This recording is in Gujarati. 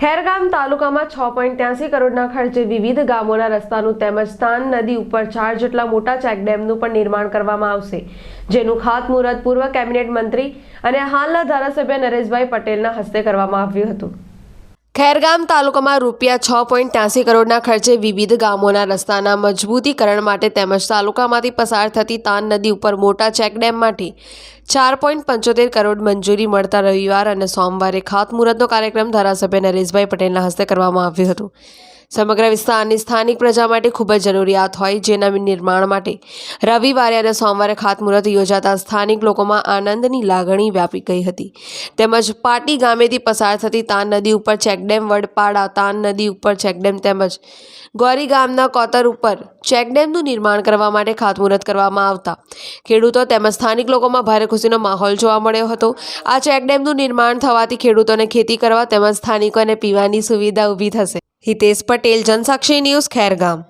ખેરગામ તાલુકામાં છ પોઈન્ટ ત્યાસી કરોડના ખર્ચે વિવિધ ગામોના રસ્તાનું તેમજ તાન નદી ઉપર ચાર જેટલા મોટા ચેકડેમનું પણ નિર્માણ કરવામાં આવશે, જેનું ખાતમુહૂર્ત પૂર્વ કેબિનેટ મંત્રી અને હાલના ધારાસભ્ય નરેશભાઈ પટેલના હસ્તે કરવામાં આવ્યું હતું. ખેરગામ તાલુકામાં રૂપિયા છ પોઈન્ટ ત્યાસી કરોડના ખર્ચે વિવિધ ગામોના રસ્તાના મજબૂતીકરણ માટે તેમજ તાલુકામાંથી પસાર થતી તાન નદી ઉપર મોટા ચેકડેમમાંથી ચાર પોઈન્ટ પંચોતેર કરોડ મંજૂરી મળતા રવિવાર અને સોમવારે ખાતમુહૂર્તનો કાર્યક્રમ ધારાસભ્ય નરેશભાઈ પટેલના હસ્તે કરવામાં આવ્યો હતો. સમગ્ર વિસ્તારની સ્થાનિક પ્રજા માટે ખૂબ જ જરૂરિયાત હોય જેના નિર્માણ માટે. રવિવારે અને સોમવારે ખાતમુહૂર્ત યોજાતા સ્થાનિક લોકોમાં આનંદની લાગણી વ્યાપી ગઈ હતી. તેમજ પાટી ગામેથી પસાર થતી તાન નદી ઉપર ચેકડેમ, વડપાડા તાન નદી ઉપર ચેકડેમ તેમજ ગોરી ગામના કોતર ઉપર ચેકડેમનું નિર્માણ કરવા માટે ખાતમુહૂર્ત કરવામાં આવતા. ખેડૂતો તેમજ સ્થાનિક લોકોમાં ભારે ખુશીનો માહોલ જોવા મળ્યો હતો. આ ચેકડેમનું નિર્માણ થવાથી ખેડૂતોને ખેતી કરવા તેમજ સ્થાનિકોને પીવાની સુવિધા ઊભી થશે. હિતેશ પટેલ જનસાક્ષી ન્યૂઝ ખેરગામ.